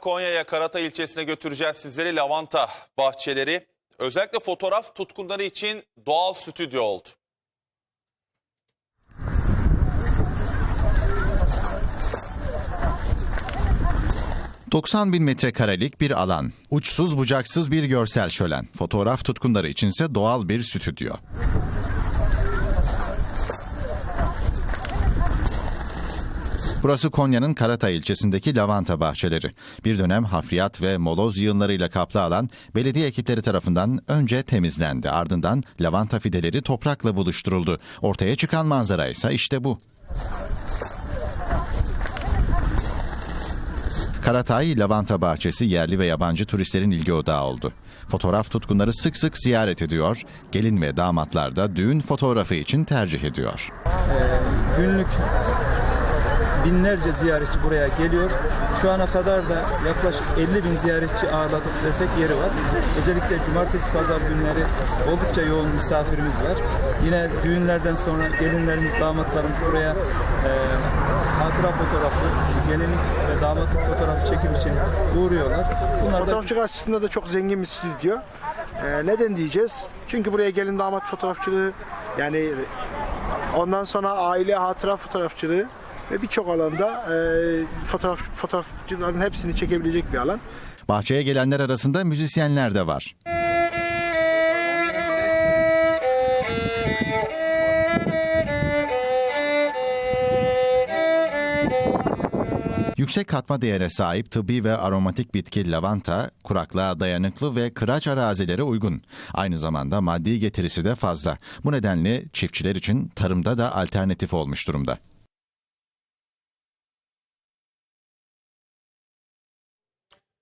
Konya'ya Karata ilçesine götüreceğiz sizleri lavanta bahçeleri. Özellikle fotoğraf tutkunları için doğal stüdyo oldu. ...90 bin metrekarelik bir alan. Uçsuz bucaksız bir görsel şölen. Fotoğraf tutkunları içinse doğal bir stüdyo. Burası Konya'nın Karatay ilçesindeki lavanta bahçeleri. Bir dönem hafriyat ve moloz yığınlarıyla kaplı alan belediye ekipleri tarafından önce temizlendi. Ardından lavanta fideleri toprakla buluşturuldu. Ortaya çıkan manzara ise işte bu. Karatay Lavanta Bahçesi yerli ve yabancı turistlerin ilgi odağı oldu. Fotoğraf tutkunları sık sık ziyaret ediyor, gelin ve damatlar da düğün fotoğrafı için tercih ediyor. günlük binlerce ziyaretçi buraya geliyor. Şu ana kadar da yaklaşık 50 bin ziyaretçi ağırladık desek yeri var. Özellikle cumartesi pazar günleri oldukça yoğun misafirimiz var. Yine düğünlerden sonra gelinlerimiz, damatlarımız buraya e, hatıra fotoğrafı, gelinlik ve damatlık fotoğrafı çekim için uğruyorlar. Bunlar da Fotoğrafçılık açısından da çok zengin bir stüdyo. Ee, neden diyeceğiz? Çünkü buraya gelin damat fotoğrafçılığı yani ondan sonra aile hatıra fotoğrafçılığı ve birçok alanda e, fotoğraf fotoğrafçıların hepsini çekebilecek bir alan. Bahçeye gelenler arasında müzisyenler de var. Yüksek katma değere sahip tıbbi ve aromatik bitki lavanta, kuraklığa dayanıklı ve kıraç arazilere uygun. Aynı zamanda maddi getirisi de fazla. Bu nedenle çiftçiler için tarımda da alternatif olmuş durumda.